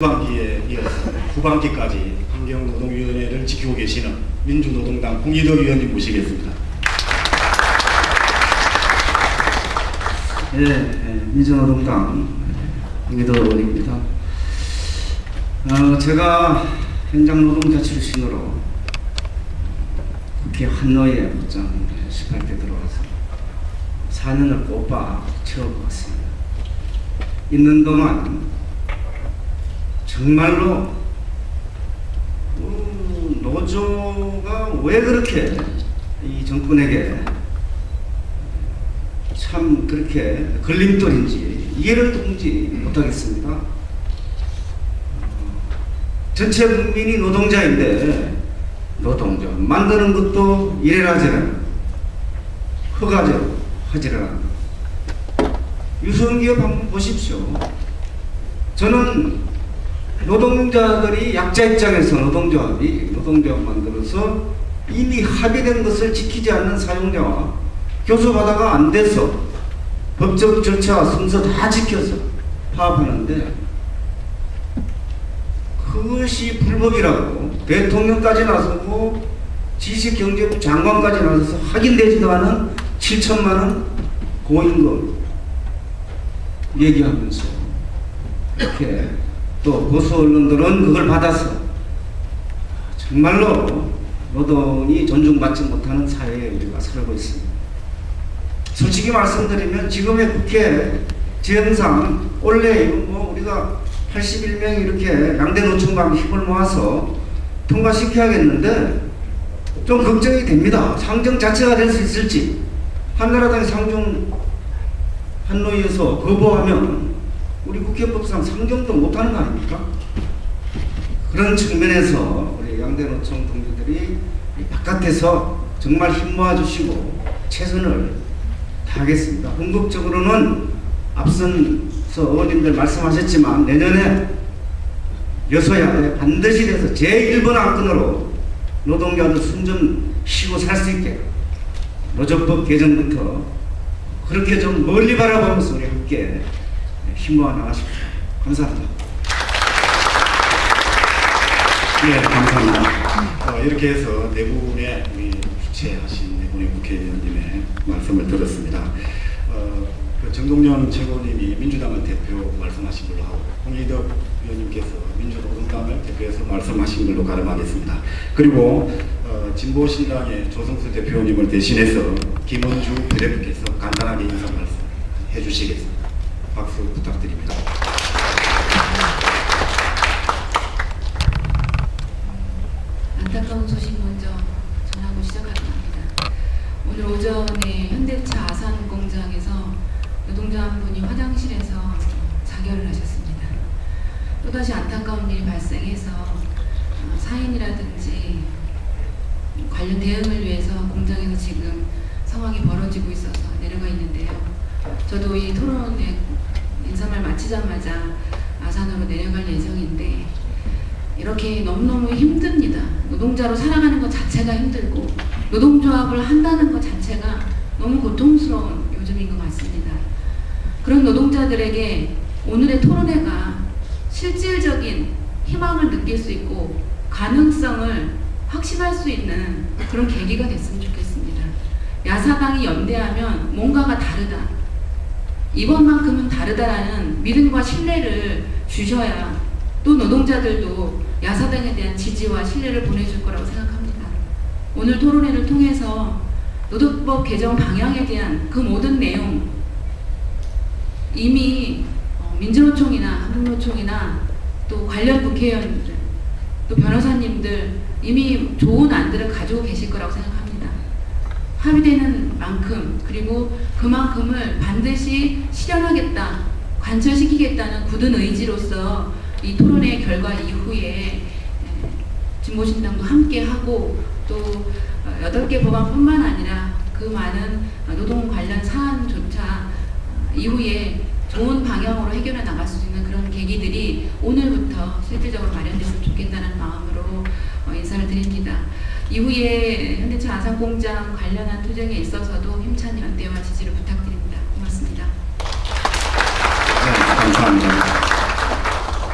후반기에 이어서 후반기까지 환경노동위원회를 지키고 계시는 민주노동당 홍희덕 위원님 모시겠습니다. 예, 예, 민주노동당 황기도 의원입니다. 어, 제가 현장 노동자 출신으로 국회 한노에 곧장 18대 들어와서 4년을 꼬박 채워보았습니다. 있는 동안 정말로 어, 노조가 왜 그렇게 이 정권에게 참 그렇게 걸림돌인지 이해를 동지 못하겠습니다. 어, 전체 국민이 노동자인데 노동자 만드는 것도 이래라 저래라 허가제로 하지를 않는다. 유성기업 한번 보십시오. 저는 노동자들이 약자 입장에서 노동조합이 노동조합 만들어서 이미 합의된 것을 지키지 않는 사용자와 교섭하다가 안 돼서 법적 절차 순서 다 지켜서 파업하는데 그것이 불법이라고 대통령까지 나서고 지식경제부 장관까지 나서서 확인되지도 않은 7천만 원 고임금 얘기하면서 이렇게 또 보수 언론들은 그걸 받아서 정말로 노동이 존중받지 못하는 사회에 우리가 살고 있습니다. 솔직히 말씀드리면 지금의 국회 지형상 원래 뭐 우리가 81명 이렇게 양대 노총과 힘을 모아서 통과시켜야겠는데 좀 걱정이 됩니다. 상정 자체가 될 수 있을지 한나라당이 상정 한노위에서 거부하면 우리 국회법상 상정도 못하는 거 아닙니까? 그런 측면에서 우리 양대 노총 동지들이 이 바깥에서 정말 힘 모아주시고 최선을 다하겠습니다. 궁극적으로는 앞선서 의원님들 말씀하셨지만 내년에 여소야에 반드시 돼서 제1번 안건으로 노동자들 숨 좀 쉬고 살 수 있게 노조법 개정부터 그렇게 좀 멀리 바라보면서 우리 함께 힘모아 나가십시오. 감사합니다. 네, 감사합니다. 어, 이렇게 해서 네 분의 주최하신 네 분의 국회의원님의 말씀을 들었습니다. 어, 그 정동연 최고님이 민주당을 대표 말씀하신 걸로 하고 홍희덕 의원님께서 민주노동당을 대표해서 말씀하신 걸로 가름하겠습니다. 그리고 어, 진보신당의 조성수 대표님을 대신해서 김원주 비대표께서 간단하게 인사 말씀 해 주시겠습니다. 박수 부탁드립니다. 안타까운 소식 먼저 전하고 시작하려 합니다. 오늘 오전에 현대차 아산 공장에서 노동자 한 분이 화장실에서 자결을 하셨습니다. 또다시 안타까운 일이 발생해서 어, 사인이라든지 관련 대응을 위해서 공장에서 지금 상황이 벌어지고 있어서 내려가 있는데요. 저도 이 인사말 마치자마자 아산으로 내려갈 예정인데 이렇게 너무너무 힘듭니다. 노동자로 살아가는 것 자체가 힘들고 노동조합을 한다는 것 자체가 너무 고통스러운 요즘인 것 같습니다. 그런 노동자들에게 오늘의 토론회가 실질적인 희망을 느낄 수 있고 가능성을 확신할 수 있는 그런 계기가 됐으면 좋겠습니다. 야사당이 연대하면 뭔가가 다르다. 이번만큼은 다르다라는 믿음과 신뢰를 주셔야 또 노동자들도 야사당에 대한 지지와 신뢰를 보내줄 거라고 생각합니다. 오늘 토론회를 통해서 노동법 개정 방향에 대한 그 모든 내용 이미 어, 민주노총이나 한국노총이나 또 관련 국회의원들 또 변호사님들 이미 좋은 안들을 가지고 계실 거라고 생각합니다. 합의되는 만큼 그리고 그만큼을 반드시 실현하겠다 관철시키겠다는 굳은 의지로서 이 토론회 결과 이후에 에, 진보신당도 함께 하고 또 어, 여덟 개 법안뿐만 아니라 그 많은 어, 노동 관련 사안조차 어, 이후에 좋은 방향으로 해결해 나갈 수 있는 그런 계기들이 오늘부터 실질적으로 마련됐으면 좋겠다는 마음으로 어, 인사를 드립니다. 이후에 현대차 아산공장 관련한 투쟁에 있어서도 힘찬 연대와 지지를 부탁드립니다. 고맙습니다. 네, 감사합니다.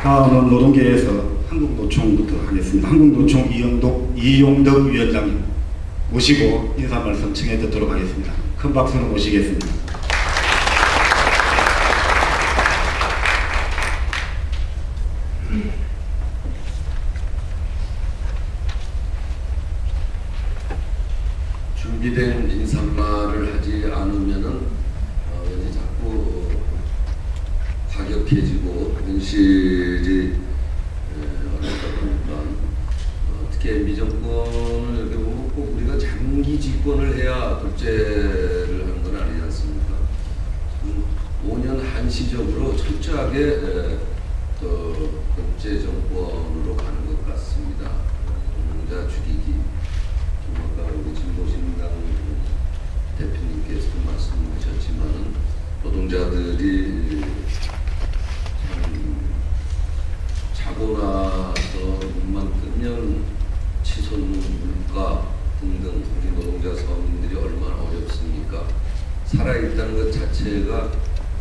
다음은 노동계에서 한국노총부터 하겠습니다. 한국노총 이영덕, 이용덕 위원장님 모시고 인사 말씀 청해 듣도록 하겠습니다. 큰 박수로 모시겠습니다. 인사말을 하지 않으면은 어, 왠지 자꾸 어, 과격해지고 현실이 에, 어렵다 보니까 어, 특히 MB 정권을 이렇게 보면 꼭 우리가 장기 집권을 해야 독재를 하는 건 아니지 않습니까? 음, 5년 한시적으로 철저하게 에, 또 독재 정권으로 가는 것 같습니다. 노동자 죽이기 좀 아까 우리 진보신당 대표님께서도 말씀하셨지만 노동자들이 참 자고 나서 눈만 뜨면 치솟는 물가 등등 우리 노동자 서민들이 얼마나 어렵습니까? 살아있다는 것 자체가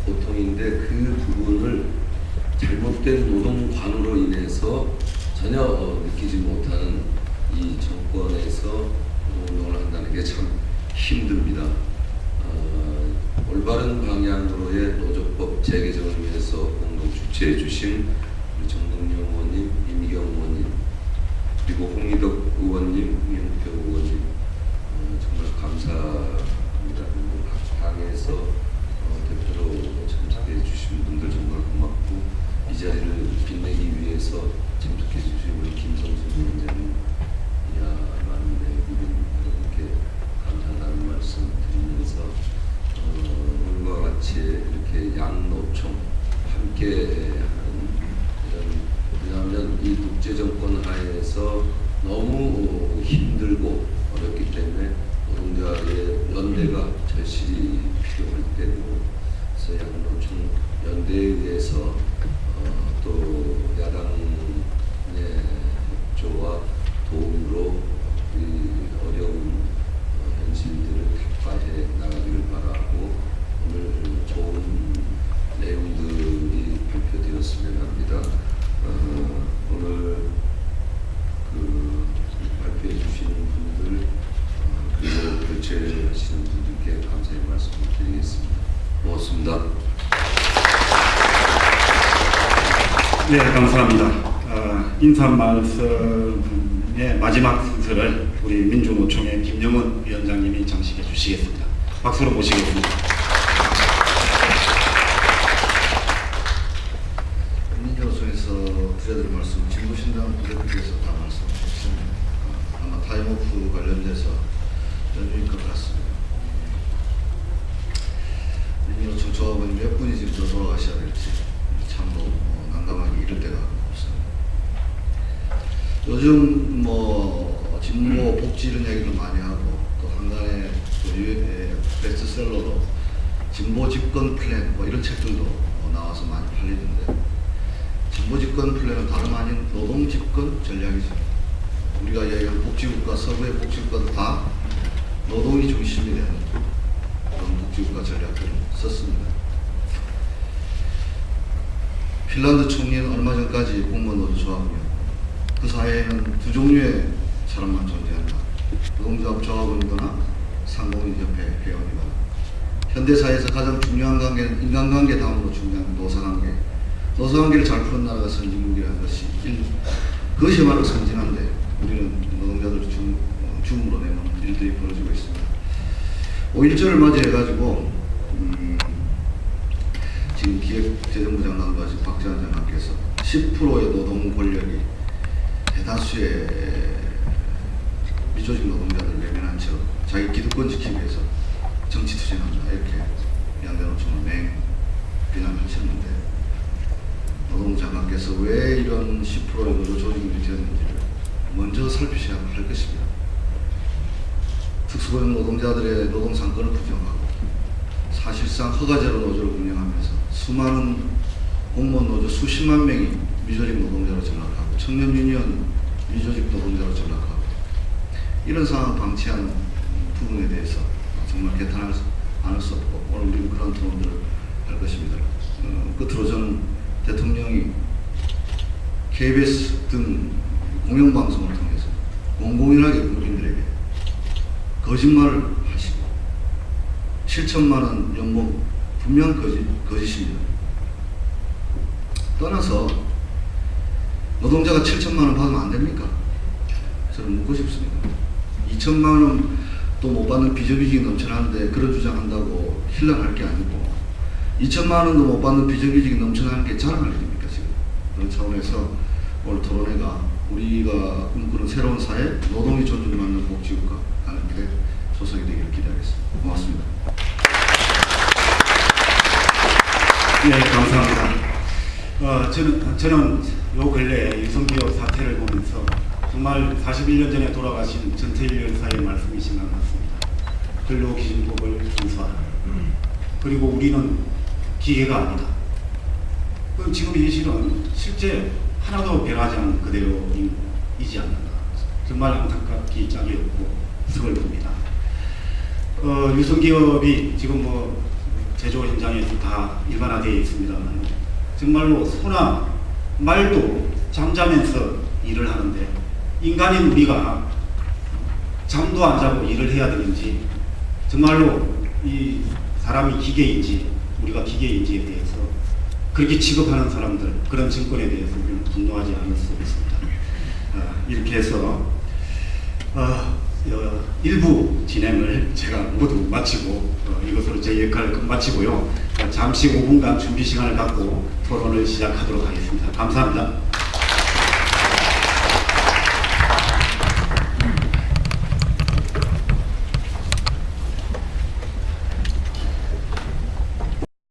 고통인데 그 부분을 잘못된 노동관으로 인해서 전혀 어, 느끼지 못하는 이 정권에서 노동을 한다는 게 참 힘듭니다. 어, 올바른 방향으로의 노조법 재개정을 위해서 공동 주최해 주신 정동영 의원님, 이미경 의원님, 그리고 홍희덕 의원님, 윤표 의원님 어, 정말 감사합니다. 당에서 어, 대표로 참석해 주신 분들 정말 고맙고 이 자리를 빛내기 위해서 참석해 주신 우리 김성수 위원장님, 이야 많은 내국인 여러분께 감사하다는 말씀 드리면서 어, 오늘과 같이 이렇게 양노총 함께 하는 이런 왜냐하면 이 독재 정권 하에서 너무 힘들고 어렵기 때문에 노동자의 연대가 절실히 필요할 때고 그래서 양노총 연대에 의해서 어, 또 야당의 협조와 도움으로 이 어려운 어, 현실들을 타파해 나가기를 바라고 오늘 좋은 내용들이 발표되었으면 합니다. 어, 오늘 그 발표해 주시는 분들 어, 그리고 결제하시는 분들께 감사의 말씀을 드리겠습니다. 고맙습니다. 네, 감사합니다. 어, 인사 말씀의 마지막 순서를 우리 민주노총의 김영은 위원장님이 장식해 주시겠습니다. 박수로 모시겠습니다. 민주노총에서 드려야 될 말씀, 진보신당 부대표께서 다 말씀하셨습니다. 어, 아마 타임오프 관련돼서 연주인 것 같습니다. 민주노총 조합원이 몇 분이 지금 더 돌아가셔야 될지 참도 어, 난감하게 이럴 때가 없습니다. 요즘 뭐 진보 복지 이런 얘기도 많이 하고 또 에, 베스트셀러로 진보 집권 플랜 뭐 이런 책들도 어, 나와서 많이 팔리던데 진보 집권 플랜은 다름 아닌 노동 집권 전략이죠. 우리가 얘기하는 복지국가, 서구의 복지국가도 다 노동이 중심이 되는 그런 복지국가 전략들을 썼습니다. 핀란드 총리는 얼마 전까지 공무원 노조 조합이었고 그 사회에는 두 종류의 사람만 존재한다. 노동조합 조합원이거나 상공인협회 회원이거나 현대사회에서 가장 중요한 관계는 인간관계 다음으로 중요한 노사관계 노사관계를 잘 푸는 나라가 선진국이라는 것이 일, 그것이야말로 선진한데 우리는 노동자들 중, 어, 중으로 내는 일들이 벌어지고 있습니다. 5.1절을 맞이해가지고 음, 지금 기획재정부 장관과 박지원 장관께서 10%의 노동 권력이 대다수의 미조직 노동자들 외면한 채 자기 기득권 지키기 위해서 정치 투쟁한다 이렇게 양대노총을 맹 비난하셨는데 노동장관께서 왜 이런 10%의 노조 조직이 되었는지를 먼저 살피셔야 할 것입니다. 특수고용 노동자들의 노동 상권을 부정하고 사실상 허가제로 노조를 운영하면서 수많은 공무원 노조 수십만 명이 미조직 노동자로 전락하고 청년 유니언 미조직 노동자로 전락하고 이런 상황을 방치하는 부분에 대해서 정말 개탄할 수, 않을 수 없고 오늘 우리는 그런 토론들을 할 것입니다. 어, 끝으로 저는 대통령이 KBS 등 공영방송을 통해서 공공연하게 국민들에게 거짓말을 하시고 7천만 원 연봉 분명 거짓, 거짓입니다. 떠나서 노동자가 7천만 원 받으면 안 됩니까? 저는 묻고 싶습니다. 2천만 원 또 못 받는 비정규직이 넘쳐나는데 그런 주장한다고 신랑할 게 아니고 2천만 원도 못 받는 비정규직이 넘쳐나는 게 자랑할 일입니까 지금? 그런 차원에서 오늘 토론회가 우리가 꿈꾸는 새로운 사회, 노동이 존중받는 복지국가 하는 길에 소속이 되기를 기대하겠습니다. 고맙습니다. 네, 감사합니다. 어, 저는, 저는 요 근래 유성기업 사태를 보면서 정말 41년 전에 돌아가신 전태일 열사의 말씀이 생각났습니다. 근로기준법을 준수하라. 그리고 우리는 기계가 아니다. 그럼 지금 이 실은 실제 하나도 변하지 않은 그대로이지 않는가. 정말 안타깝기 짝이 없고 서글픕니다. 어, 유성기업이 지금 뭐 제조 현장에서 다 일반화되어 있습니다만 정말로 소나 말도 잠자면서 일을 하는데 인간인 우리가 잠도 안 자고 일을 해야 되는지 정말로 이 사람이 기계인지 우리가 기계인지에 대해서 그렇게 취급하는 사람들 그런 정권에 대해서 우리는 분노하지 않을 수 없습니다. 아, 이렇게 해서 어, 어, 일부 진행을 제가 모두 마치고 어, 이것으로 제 역할을 끝마치고요. 어, 잠시 5분간 준비 시간을 갖고 토론을 시작하도록 하겠습니다. 감사합니다.